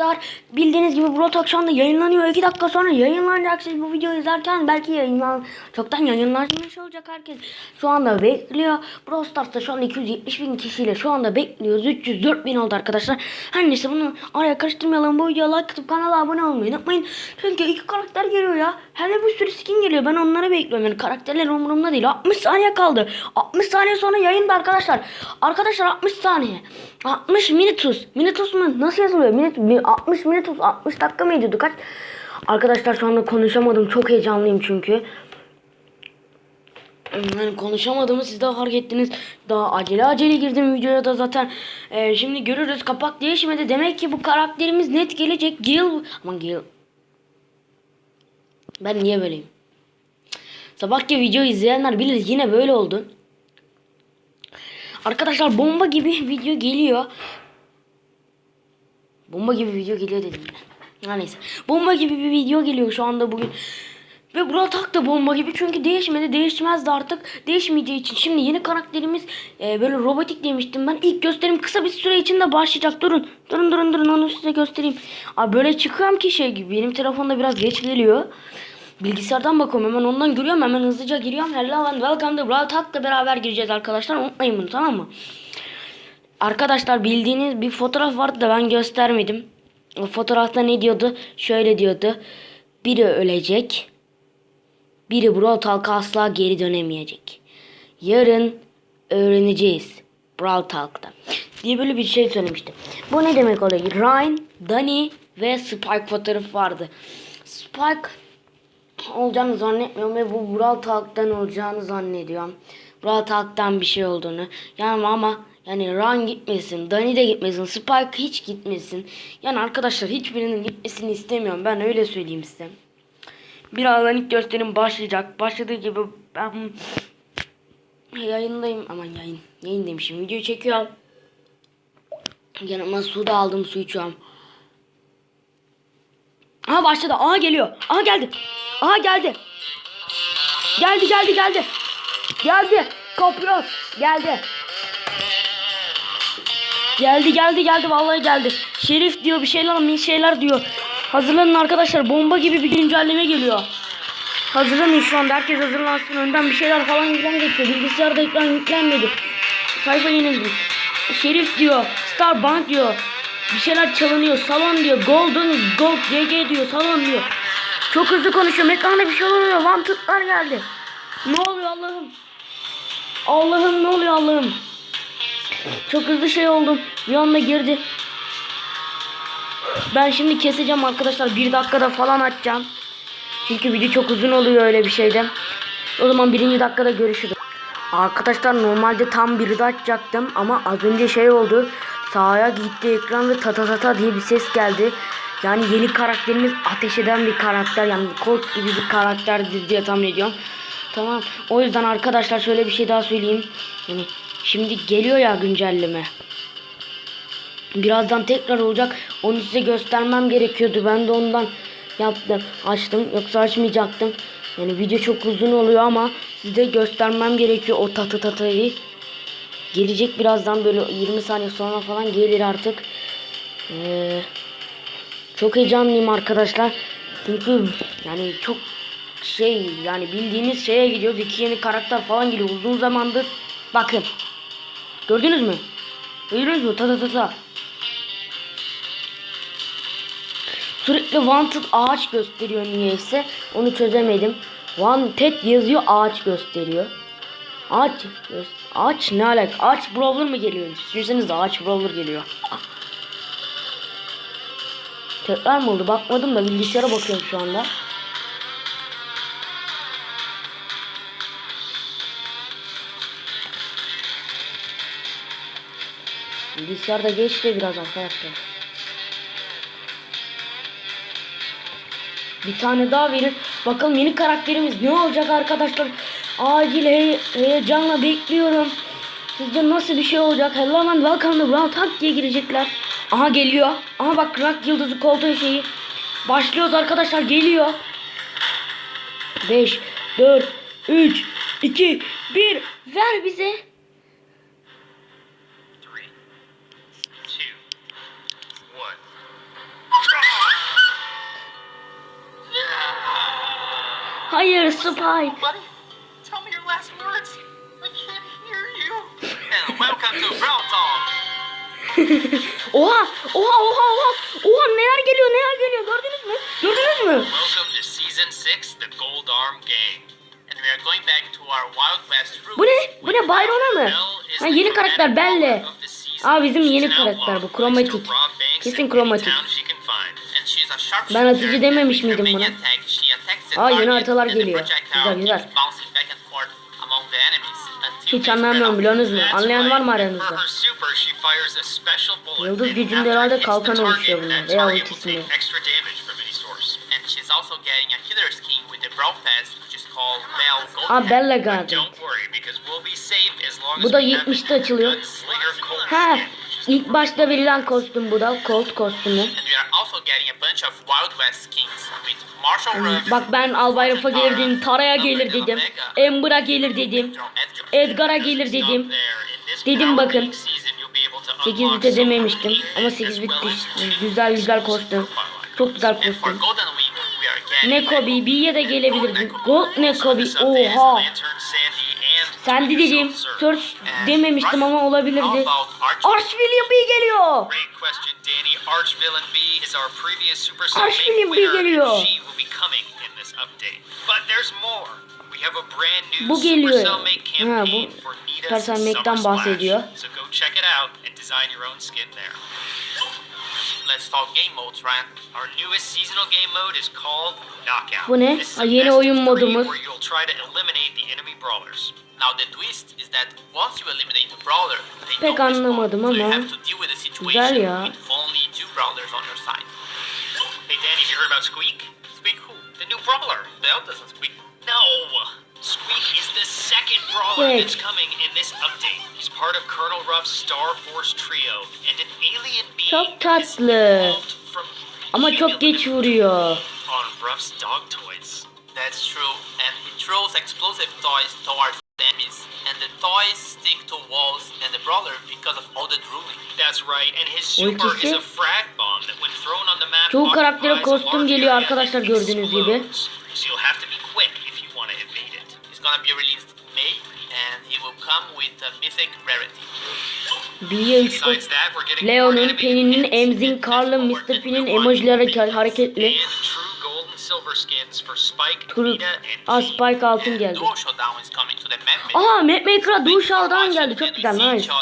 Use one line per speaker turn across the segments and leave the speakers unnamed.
arkadaşlar bildiğiniz gibi Talk şu anda yayınlanıyor. 2 dakika sonra yayınlanacak. Siz bu videoyu izlerken belki yayınlan çoktan yayınlanmış olacak herkes. Şu anda bekliyor. Brawl Stars'ta şu anda 270 bin kişiyle şu anda bekliyoruz. 304 bin oldu arkadaşlar. Her neyse bunu araya karıştırmayalım. Bu videoya like atıp kanala abone olmayı unutmayın. Çünkü iki karakter geliyor ya. Hem de bir sürü skin geliyor. Ben onları bekliyorum. Yani karakterler umurumda değil. 60 saniye kaldı. 60 saniye sonra yayında arkadaşlar. Arkadaşlar 60 saniye. 60 minutus. Minutus mu? Nasıl yazılıyor? Minut, mi- 60 minutus. 60 dakika mı ediyordu? Kaç? Arkadaşlar şu anda konuşamadım. Çok heyecanlıyım çünkü. Yani konuşamadığımı siz de fark ettiniz. Daha acele acele girdim videoya da zaten. Ee, şimdi görürüz kapak değişmedi. Demek ki bu karakterimiz net gelecek. Gil aman Gil. Ben niye böyleyim? Sabahki video izleyenler bilir yine böyle oldu. Arkadaşlar bomba gibi video geliyor. Bomba gibi video geliyor dedim. Yine. Ha neyse. Bomba gibi bir video geliyor şu anda bugün. Ve Brawl Talk da bomba gibi çünkü değişmedi değişmez de artık. Değişmeyeceği için. Şimdi yeni karakterimiz e, böyle robotik demiştim ben. İlk gösterim kısa bir süre içinde başlayacak. Durun durun durun durun. Onu size göstereyim. Abi böyle çıkıyorum ki şey gibi. Benim telefonda biraz geç geliyor. Bilgisayardan bakıyorum. Hemen ondan görüyorum hemen hızlıca giriyorum. Hello and welcome to Brawl Talk'la beraber gireceğiz arkadaşlar. Unutmayın bunu tamam mı Arkadaşlar bildiğiniz bir fotoğraf vardı da ben göstermedim. O fotoğrafta ne diyordu? Şöyle diyordu. Biri ölecek. Biri Brawl Talk'a asla geri dönemeyecek. Yarın öğreneceğiz. Brawl Talk'ta. Diye böyle bir şey söylemişti. Bu ne demek oluyor? Ryan, Dani ve Spike fotoğrafı vardı. Spike olacağını zannetmiyorum ve bu Brawl Talk'tan olacağını zannediyorum. Brawl Talk'tan bir şey olduğunu. Yani ama yani Ryan gitmesin, Dani de gitmesin, Spike hiç gitmesin. Yani arkadaşlar hiçbirinin gitmesini istemiyorum. Ben öyle söyleyeyim size. Birazdan ilk gösterim başlayacak. Başladığı gibi ben yayındayım. Aman yayın. Yayın demişim. Videoyu çekiyorum. Yanıma su da aldım. Su içiyorum. Aha başladı. Aha geliyor. Aha geldi. Aha geldi. Geldi geldi geldi. Geldi. Kopros. Geldi. Geldi geldi geldi vallahi geldi. Şerif diyor bir şeyler bir şeyler diyor. Hazırlanın arkadaşlar bomba gibi bir güncelleme geliyor. Hazırlanın şu anda herkes hazırlansın önden bir şeyler falan yüklen geçiyor. Bilgisayarda ekran yüklenmedi. Sayfa yenildi. Şerif diyor. Starbank diyor. Bir şeyler çalınıyor. Salon diyor. Golden Gold GG diyor. Salon diyor. Çok hızlı konuşuyorum. Ekranda bir şey oluyor. Wanted geldi. Ne oluyor Allah'ım? Allah'ım ne oluyor Allah'ım? Çok hızlı şey oldum. Bir anda girdi. Ben şimdi keseceğim arkadaşlar. Bir dakikada falan açacağım. Çünkü video çok uzun oluyor öyle bir şeyde. O zaman birinci dakikada görüşürüz. Arkadaşlar normalde tam bir de açacaktım ama az önce şey oldu. Sağa gitti ekran ve tata tata diye bir ses geldi. Yani yeni karakterimiz ateş eden bir karakter yani Colt gibi bir karakterdir diye tahmin ediyorum. Tamam. O yüzden arkadaşlar şöyle bir şey daha söyleyeyim. Yani şimdi geliyor ya güncelleme. Birazdan tekrar olacak. Onu size göstermem gerekiyordu. Ben de ondan yaptım. Açtım. Yoksa açmayacaktım. Yani video çok uzun oluyor ama size göstermem gerekiyor o tatı tatayı. Gelecek birazdan böyle 20 saniye sonra falan gelir artık. Ee, çok heyecanlıyım arkadaşlar. Çünkü yani çok şey yani bildiğiniz şeye gidiyoruz. İki yeni karakter falan geliyor. Uzun zamandır bakın. Gördünüz mü? Gördünüz mü? Ta ta ta ta. Sürekli wanted ağaç gösteriyor niyeyse. Onu çözemedim. Wanted yazıyor ağaç gösteriyor. Ağaç ağaç ne alaka? Ağaç brawler mı geliyor? Düşünsenize ağaç brawler geliyor. Tekrar mı oldu? Bakmadım da bilgisayara bakıyorum şu anda. Bilgisayarda geçti biraz arkadaşlar. Bir tane daha verin. Bakalım yeni karakterimiz ne olacak arkadaşlar. Acil he heyecanla bekliyorum. Sizce nasıl bir şey olacak? Hello and welcome to Brown Tak diye girecekler. Aha geliyor. Aha bak Rock Yıldızı koltuğu şeyi. Başlıyoruz arkadaşlar geliyor. 5, 4, 3, 2, 1. Ver bize. Hayır Spike.
Buddy, tell me your last words. I can't hear you. And welcome to Brawl Talk.
Oha oha oha oha. Oha neler geliyor neler geliyor gördünüz mü? Gördünüz mü?
Welcome to Season 6, The Gold Arm Gang. And we are going back to our Wild West roots.
Bu ne? Bu ne Byron'a mı? Ha yeni karakter Belle. Aa bizim yeni karakter bu kromatik. Kesin kromatik. Ben atıcı dememiş miydim buna?
attack, she attacks the
Aa, yeni haritalar geliyor. Güzel, güzel. Hiç anlamıyorum, biliyorsunuz mu? Anlayan var mı aranızda? Yıldız gücünde herhalde kalkan oluşuyor
that
Veya ultisinde. Aa. Bella Garden. Bu da
we have
70'te açılıyor. Ha ilk başta verilen kostüm bu da Colt kostümü.
Also getting a bunch of Wild West skins with Marshall Ruff,
Bak ben Albay Rafa gelir dedim, Tara'ya gelir dedim, Ember'a gelir dedim, Edgar'a gelir dedim. Dedim bakın. 8 bite dememiştim ama 8 bit. Güzel güzel kostüm. Çok güzel kostüm. Neko BB'ye de gelebilirdi. Gold Neko B. Oha. Sandy dedim. Search dememiştim ama olabilirdi. Archvillain B geliyor.
Danny. Arch Villain B is our previous Super Cell
B
winner,
geliyor.
she will be coming in this update. But there's more. We have a brand new
Bu geliyor.
Supercell Make
Ha,
campaign
bu
for Nita's Summer
Make'den bahsediyor.
So go check it out and design your own skin there. Let's talk game modes, Ryan. Our newest seasonal game mode is called Knockout.
Bu ne?
This is
Ha, yeni oyun modumuz.
where you'll try to eliminate the enemy brawlers. Now the twist is that once you eliminate the brawler, they
Pek anlamadım
so you
ama
have to deal with the
güzel
situation
ya.
with only two brawlers on your side. Hey Danny, you heard about Squeak? Squeak who? The new brawler. Bell doesn't squeak. No! Squeak is the second brawler
Wait.
that's coming in this update. He's part of Colonel Ruff's Star Force trio, and an alien being
Çok
is
tatlı.
evolved from
Ama çok geç vuruyor.
on Ruff's dog toys. That's true, and he throws explosive toys towards enemies, and the toys stick to walls and the brawler because of all the drooling. That's right, and his super is a frag
Çoğu karaktere kostüm geliyor arkadaşlar gördüğünüz gibi. B'ye 3
Besides that, we're getting more
Leon'un, Penny'nin, Emzin, Carl'ın, Mr.
in
P'nin
new
emojileri hareketli.
And
Aa,
Jean.
Spike altın geldi. Aa Mapmaker'a Duş Showdown geldi. Çok güzel. Nice.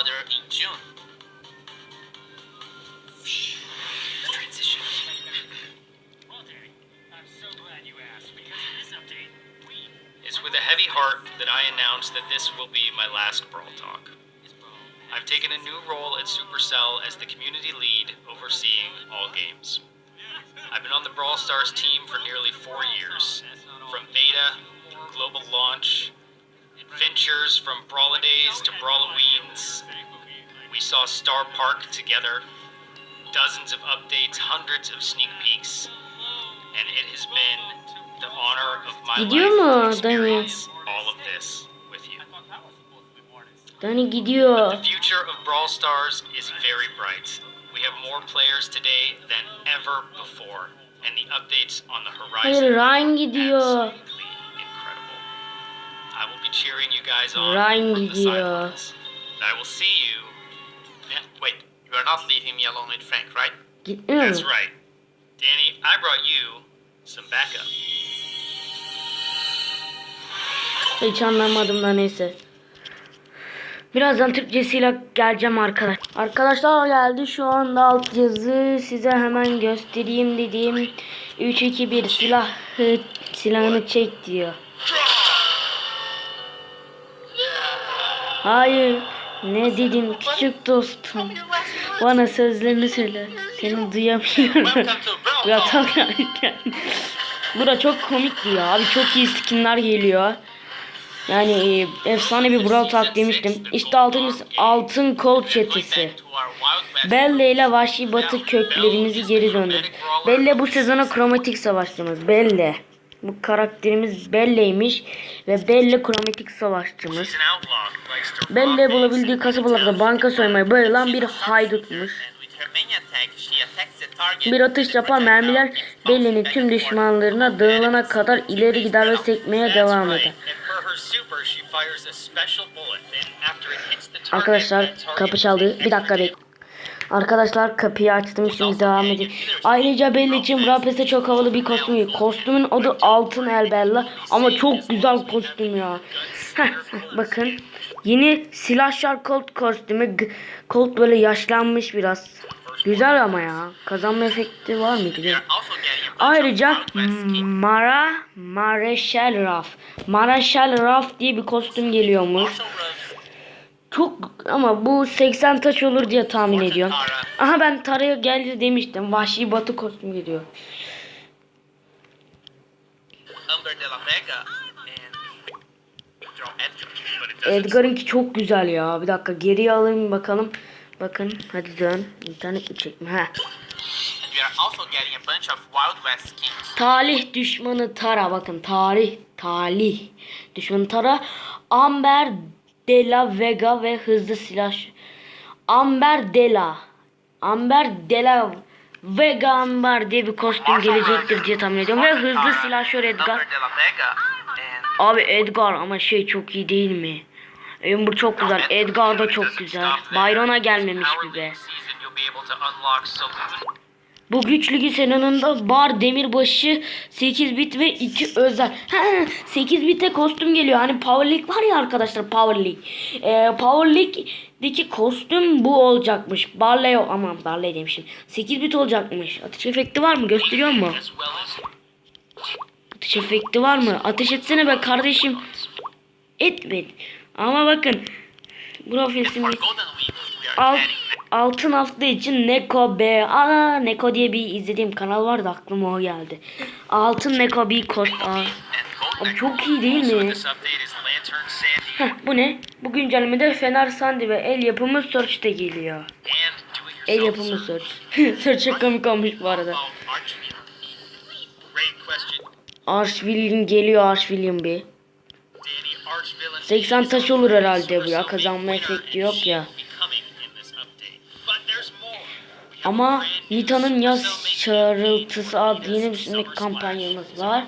With a heavy heart that I announce that this will be my last Brawl Talk. I've taken a new role at Supercell as the community lead overseeing all games. I've been on the Brawl Stars team for nearly four years, from beta to global launch, adventures from Brawladays to Brawloweens. We saw Star Park together, dozens of updates, hundreds of sneak peeks, and it has been the honor of my
Gidiyor
life
mu
to
Dani?
all of this with you.
Dani gidiyor.
The uh, future of Brawl Stars is very bright. We have more players today than ever before, and the updates on the horizon
Hayır Ryan gidiyor.
Uh, incredible. I will be cheering you guys on
Ryan
from the
gidiyor.
Uh, sidelines. And I will see you. Wait, you are not leaving me alone with Frank, right?
Gitmiyor
That's right. Danny, I brought you some backup.
Hiç anlamadım da neyse. Birazdan Türkçesiyle geleceğim arkadaş. Arkadaşlar geldi şu anda alt yazı size hemen göstereyim dediğim 3 2 1 silah silahını çek diyor. Hayır. Ne dedin küçük dostum? Bana sözlerini söyle. Seni duyamıyorum.
Talk.
tabii Bura çok komikti ya. Abi çok iyi skinler geliyor. Yani e, efsane bir Brawl Talk demiştim. İşte altın, altın kol çetesi. Belle ile Vahşi Batı köklerimizi geri döndür. Belle bu sezona kromatik savaşçımız. Belle. Bu karakterimiz Belle'ymiş ve Belle kromatik savaşçımız. Belle bulabildiği kasabalarda banka soymaya bayılan bir haydutmuş. Bir atış yapar mermiler Bella'nın tüm düşmanlarına dağılana kadar ileri gider ve sekmeye devam eder. Arkadaşlar kapı çaldı. Bir dakika bek. Arkadaşlar kapıyı açtım şimdi devam edeyim. Ayrıca Bella için Rapes'te çok havalı bir kostüm. Kostümün adı Altın El Bella ama çok güzel kostüm ya. Bakın yeni silahşar Colt kostümü. Colt böyle yaşlanmış biraz. Güzel ama ya. Kazanma efekti var mıydı? Değil? Ayrıca Mara Mareşal Raf. Mareşal Raf diye bir kostüm geliyormuş. Çok ama bu 80 taş olur diye tahmin ediyorum. Aha ben Tara'ya geldi demiştim. Vahşi batı kostüm geliyor. Edgar'ınki çok güzel ya. Bir dakika geriye alayım bakalım. Bakın hadi dön. İnternet mi çekme? Ha. Talih düşmanı Tara. Bakın tarih talih düşmanı Tara. Amber de la Vega ve hızlı silah Amber de la Amber de la Vega Amber diye bir kostüm gelecektir diye tahmin ediyorum. Ve hızlı silahşör Edgar. Abi Edgar ama şey çok iyi değil mi Amber çok güzel Edgar da çok güzel Byron'a gelmemiş bir be. Bu güç ligi senanında bar demirbaşı 8 bit ve 2 özel. Ha, 8 bite kostüm geliyor. Hani Power League var ya arkadaşlar Power League. Ee, Power League'deki kostüm bu olacakmış. Barley yok aman Barley demişim. 8 bit olacakmış. Ateş efekti var mı? Gösteriyor mu? Ateş efekti var mı? Ateş etsene be kardeşim. Etmedi. Ama bakın.
Are
Alt, altın hafta için Neko B. Aa Neko diye bir izlediğim kanal vardı aklıma o geldi. Altın Neko B kost. Abi çok iyi değil mi? Heh, bu ne? Bu güncellemede Fener Sandy ve el yapımı Search geliyor. El yapımı Search. Search çok komik olmuş bu arada.
Question.
Archvillian geliyor Archvillian bir.
Danny Archvillain
80 taş olur herhalde bu ya. Kazanma efekti yok ya. Ama Nita'nın yaz çağrıltısı adlı yeni bir kampanyamız var.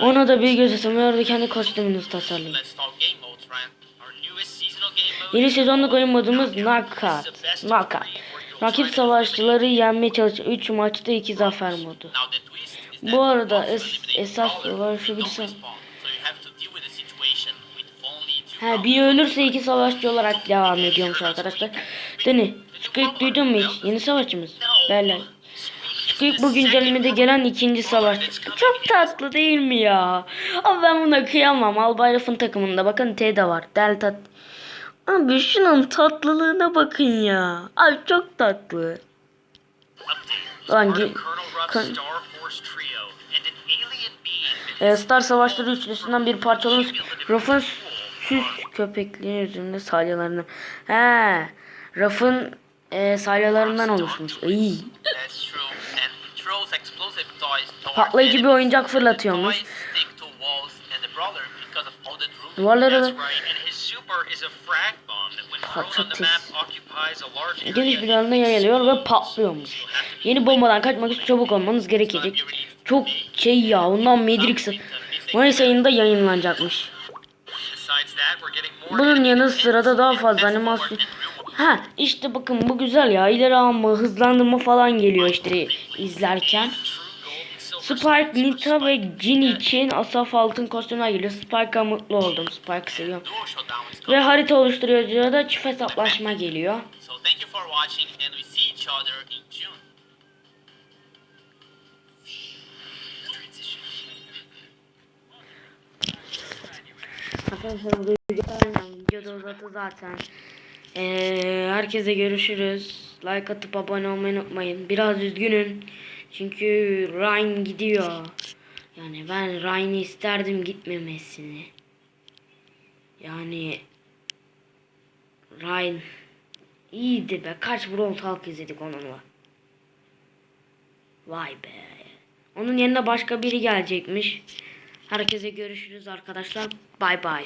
Ona da bir göz atın ve orada kendi kostümünüzü tasarlayın. Yeni oyun modumuz
Knockout.
Knockout. Rakip savaşçıları yenmeye çalışan 3 maçta 2 zafer modu. Bu arada es- esas
with
şu
no
birisi-
respawn. So you have to deal with the situation with only two
He biri ölürse iki savaşçı olarak devam ediyormuş arkadaşlar. Deni, Squeak duydun mu hiç? Yeni savaşçımız. Bella. Squeak bu güncellemede gelen ikinci savaşçı. Çok tatlı değil mi ya? Abi ben buna kıyamam. Albay Ruff'ın takımında bakın T de var. Delta. Abi şunun tatlılığına bakın ya. Abi çok tatlı. Lan
Star
Ee, Star Savaşları üçlüsünden bir parça olan süs köpekliğinin üzerinde salyalarını. He, Ruff'ın e, salyalarından oluşmuş. İyi. Patlayıcı bir oyuncak fırlatıyormuş. Duvarlara da-
area.
Geniş bir alana yayılıyor ve patlıyormuş. Yeni bombadan kaçmak için çabuk olmanız gerekecek. Çok şey ya ondan Matrix Mayıs ayında yayınlanacakmış.
Besides that, we're getting more
Bunun yanı sıra da daha fazla animasyon. Ha işte bakın bu güzel ya. İleri alma, hızlandırma falan geliyor işte izlerken. Spike, Nita ve Jin için Asaf Altın kostümler geliyor. Spike'a mutlu oldum. Spike seviyorum. Ve harita oluşturucuya da çift hesaplaşma geliyor. Arkadaşlar videoda videoda uzadı zaten. Ee, herkese görüşürüz. Like atıp abone olmayı unutmayın. Biraz üzgünüm. Çünkü Ryan gidiyor. Yani ben Ryan'ı isterdim gitmemesini. Yani Ryan iyiydi be. Kaç Brawl Talk izledik onunla. Vay be. Onun yerine başka biri gelecekmiş. Herkese görüşürüz arkadaşlar. Bay bay.